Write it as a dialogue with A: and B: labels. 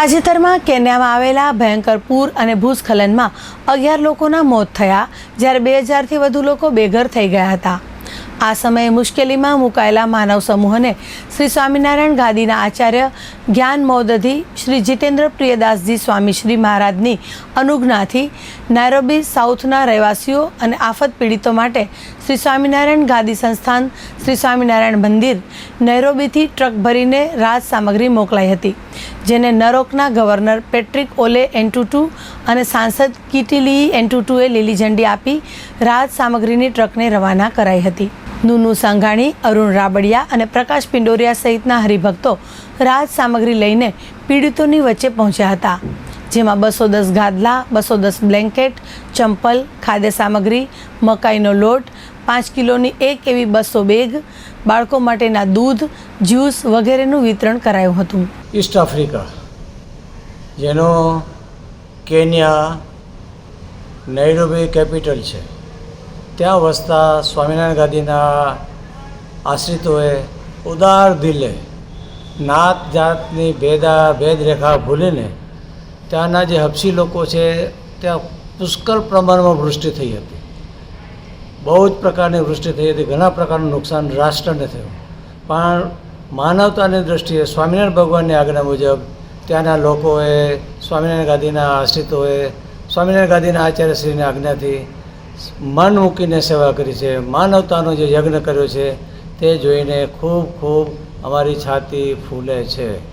A: તાજેતરમાં કેન્યામાં આવેલા ભયંકર પૂર અને ભૂસ્ખલનમાં અગિયાર લોકોના મોત થયા, જ્યારે બે હજારથી વધુ લોકો બેઘર થઈ ગયા હતા. આ સમયે મુશ્કેલીમાં મુકાયેલા માનવ સમૂહને શ્રી સ્વામિનારાયણ ગાદીના આચાર્ય જ્ઞાન મૌદધી શ્રી જીતેન્દ્ર પ્રિયદાસજી સ્વામી શ્રી મહારાજની અનુજ્ઞાથી, નાયરોબી સાઉથના રહેવાસીઓ અને આફત પીડિતો માટે શ્રી સ્વામિનારાયણ ગાદી સંસ્થાન શ્રી સ્વામિનારાયણ મંદિર નૈરોબીથી ટ્રક ભરીને રાજ સામગ્રી મોકલાઈ હતી, જેને નરોકના ગવર્નર પેટ્રિક ઓલે એન્ટુટુ અને સાંસદ કિટીલી એન્ટુટુએ લીલી ઝંડી આપી રાજ સામગ્રીની ટ્રકને રવાના કરાઈ હતી. નુનુ સંઘાણી, અરુણ રાબડિયા અને પ્રકાશ પિંડોરિયા સહિતના હરિભક્તો રાજ સામગ્રી લઈને પીડિતોની વચ્ચે પહોંચ્યા હતા, જેમાં બસો દસ ગાદલા, બસો દસ બ્લેન્કેટ, ચંપલ, ખાદ્ય સામગ્રી, મકાઈનો લોટ પાંચ કિલોની એક એવી બસો બેગ, બાળકો માટેના દૂધ, જ્યુસ વગેરેનું વિતરણ કરાયું હતું.
B: ઈસ્ટ આફ્રિકા, જેનો કેન્યા નૈરોબી કેપિટલ છે. ત્યાં વસતા સ્વામિનારાયણ ગાદીના આશ્રિતોએ ઉદાર દિલે નાત જાતની ભેદા ભેદરેખા ભૂલીને ત્યાંના જે હબસી લોકો છે, ત્યાં પુષ્કળ પ્રમાણમાં વૃષ્ટિ થઈ હતી. બહુ જ પ્રકારની વૃષ્ટિ થઈ હતી. ઘણા પ્રકારનું નુકસાન રાષ્ટ્રને થયું. પણ માનવતાની દ્રષ્ટિએ સ્વામિનારાયણ ભગવાનની આજ્ઞા મુજબ ત્યાંના લોકોએ સ્વામિનારાયણ ગાદીના આશ્રિતોએ સ્વામિનારાયણ ગાદીના આચાર્યશ્રીની આજ્ઞાથી મન મૂકીને સેવા કરી છે. માનવતાનો જે યજ્ઞ કર્યો છે તે જોઈને ખૂબ ખૂબ અમારી છાતી ફૂલે છે.